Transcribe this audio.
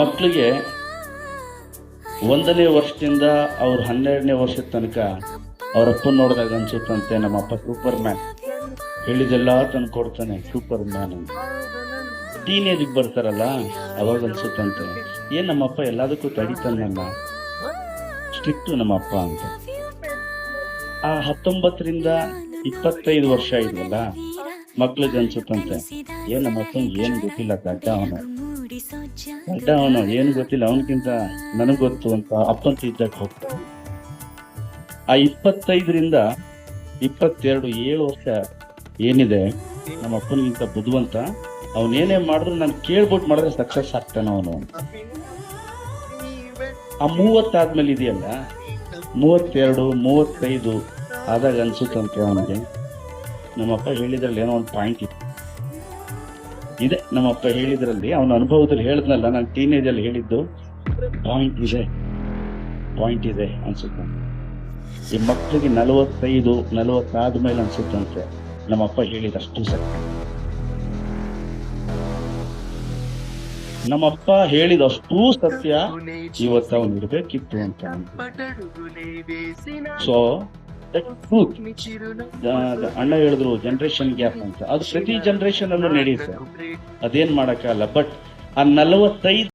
ಮಕ್ಕಳಿಗೆ ಒಂದನೇ ವರ್ಷದಿಂದ ಅವ್ರ ಹನ್ನೆರಡನೇ ವರ್ಷದ ತನಕ ಅವ್ರ ಅಪ್ಪನ ನೋಡಿದಾಗ ಅನ್ಸುತ್ತಂತೆ ನಮ್ಮ ಅಪ್ಪ ಸೂಪರ್ ಮ್ಯಾನ್ ಹೇಳಿದೆಲ್ಲ ತಂದು ಕೊಡ್ತಾನೆ ಸೂಪರ್ ಮ್ಯಾನ್ ಟೀನೇಜಿಗೆ ಬರ್ತಾರಲ್ಲ, ಅವಾಗ ಅನ್ಸುತ್ತಂತೆ, ಏನ್ ನಮ್ಮಪ್ಪ ಎಲ್ಲದಕ್ಕೂ ತಡಿತಾನಲ್ಲ? ಸ್ಟ್ರಿಕ್ಟು ನಮ್ಮ ಅಪ್ಪ ಅಂತ. ಆ ಹತ್ತೊಂಬತ್ತರಿಂದ ಇಪ್ಪತ್ತೈದು ವರ್ಷ ಇದೆಯಲ್ಲ ಮಕ್ಳಿಗೆ ಅನ್ಸುತ್ತಂತೆ, ಏನ್ ನಮ್ಮ ಏನು ಏನ್ ಗೊತ್ತಿಲ್ಲ, ದಡ್ಡ ಅವನು. ದಡ್ಡ ಅವನು ಏನು ಗೊತ್ತಿಲ್ಲ ಅವನಕ್ಕಿಂತ ನನಗ್ ಗೊತ್ತು ಅಂತ ಅಪ್ಪನ ಇದ್ದಾಗ ಹೋಗ್ತಾನೆ. ಆ ಇಪ್ಪತ್ತೈದರಿಂದ ಇಪ್ಪತ್ತೆರಡು ಏಳು ವರ್ಷ ಏನಿದೆ ನಮ್ಮ ಅಪ್ಪನಿಗಿಂತ ಬುದ್ಧಿವಂತ ಅವನೇನೇ ಮಾಡಿದ್ರು ನಾನು ಕೇಳ್ಬಿಟ್ಟು ಮಾಡಿದ್ರೆ ಸಕ್ಸಸ್ ಆಗ್ತಾನ ಅವನು ಆ ಮೂವತ್ತಾದ್ಮೇಲೆ ಇದೆಯಲ್ಲ ಮೂವತ್ತೆರಡು ಮೂವತ್ತೈದು ಆದಾಗ ಅನ್ಸುತ್ತಂತೆ ಅವನಿಗೆ. ನಮ್ಮಪ್ಪ ಹೇಳಿದ್ರಲ್ಲಿ ಏನೋ ಒಂದು ಪಾಯಿಂಟ್ ಇತ್ತು. ಇದೆ. ನಮ್ಮಪ್ಪ ಹೇಳಿದ್ರಲ್ಲಿ ಅವನ ಅನುಭವದಲ್ಲಿ ಹೇಳಿದ್ನಲ್ಲ ನಾನು ಟೀನೇಜ್ ಅಲ್ಲಿ ಹೇಳಿದ್ದು ಪಾಯಿಂಟ್ ಇದೆ. ಪಾಯಿಂಟ್ ಇದೆ ಅನ್ಸುತ್ತೆ. ಈ ಮಕ್ಕಳಿಗೆ ನಲವತ್ತೈದು ನಲವತ್ತಾದ ಮೇಲೆ ಅನ್ಸುತ್ತಂತೆ. ನಮ್ಮಪ್ಪ ಹೇಳಿದಷ್ಟು ಸತ್ಯ ನಮ್ಮಪ್ಪ ಹೇಳಿದಷ್ಟು ಸತ್ಯ ಇವತ್ತು ಅವನು ಇರಬೇಕಿತ್ತು ಅಂತ ಸೊ ಅಣ್ಣ ಹೇಳಿದ್ರು ಜನರೇಷನ್ ಗ್ಯಾಪ್ ಅಂತ. ಅದು ಪ್ರತಿ ಜನರೇಷನ್ ಅಲ್ಲೂ ನಡೆಯುತ್ತೆ. ಅದೇನ್ ಮಾಡಕ್ಕಾಗಲ್ಲ. ಬಟ್ ಆ ನಲವತ್ತೈದು